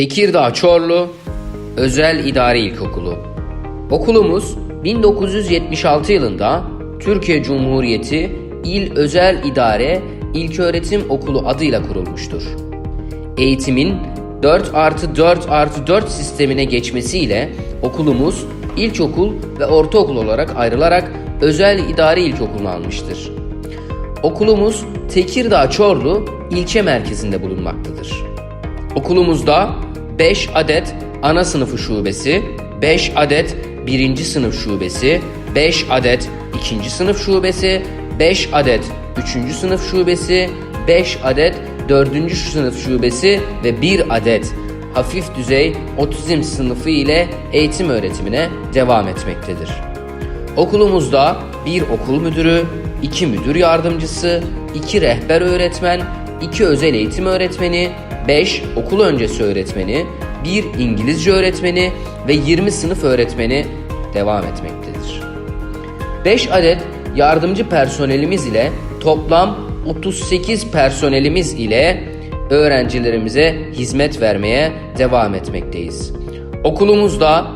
Tekirdağ Çorlu Özel İdari İlkokulu Okulumuz 1976 yılında Türkiye Cumhuriyeti İl Özel İdare İlköğretim Okulu adıyla kurulmuştur. Eğitimin 4 artı 4 artı 4 sistemine geçmesiyle okulumuz ilkokul ve ortaokul olarak ayrılarak özel idari ilkokulunu almıştır. Okulumuz Tekirdağ Çorlu ilçe merkezinde bulunmaktadır. Okulumuzda 5 adet ana sınıfı şubesi, 5 adet 1. sınıf şubesi, 5 adet 2. sınıf şubesi, 5 adet 3. sınıf şubesi, 5 adet 4. sınıf şubesi ve 1 adet hafif düzey otizm sınıfı ile eğitim öğretimine devam etmektedir. Okulumuzda bir okul müdürü, iki müdür yardımcısı, iki rehber öğretmen, iki özel eğitim öğretmeni, 5 okul öncesi öğretmeni, bir İngilizce öğretmeni ve 20 sınıf öğretmeni devam etmektedir. 5 adet yardımcı personelimiz ile toplam 38 personelimiz ile öğrencilerimize hizmet vermeye devam etmekteyiz. Okulumuzda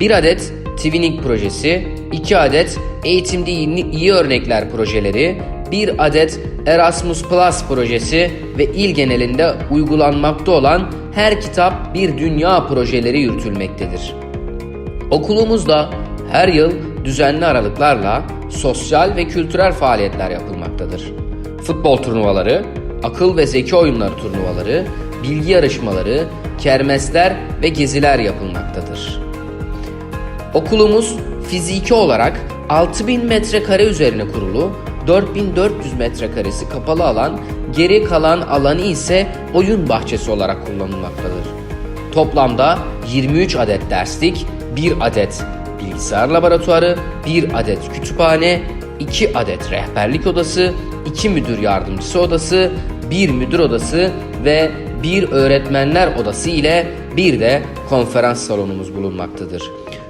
1 adet Twinning projesi, 2 adet eğitimde iyi örnekler projeleri, 1 adet Erasmus Plus projesi ve il genelinde uygulanmakta olan her kitap bir dünya projeleri yürütülmektedir. Okulumuzda her yıl düzenli aralıklarla sosyal ve kültürel faaliyetler yapılmaktadır. Futbol turnuvaları, akıl ve zeki oyunları turnuvaları, bilgi yarışmaları, kermesler ve geziler yapılmaktadır. Okulumuz fiziki olarak 6000 metrekare üzerine kurulu, 4400 metrekaresi kapalı alan, geri kalan alanı ise oyun bahçesi olarak kullanılmaktadır. Toplamda 23 adet derslik, 1 adet bilgisayar laboratuvarı, 1 adet kütüphane, 2 adet rehberlik odası, 2 müdür yardımcısı odası, 1 müdür odası ve 1 öğretmenler odası ile bir de konferans salonumuz bulunmaktadır.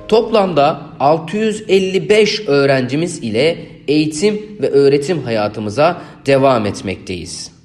Toplamda 655 öğrencimiz ile eğitim ve öğretim hayatımıza devam etmekteyiz.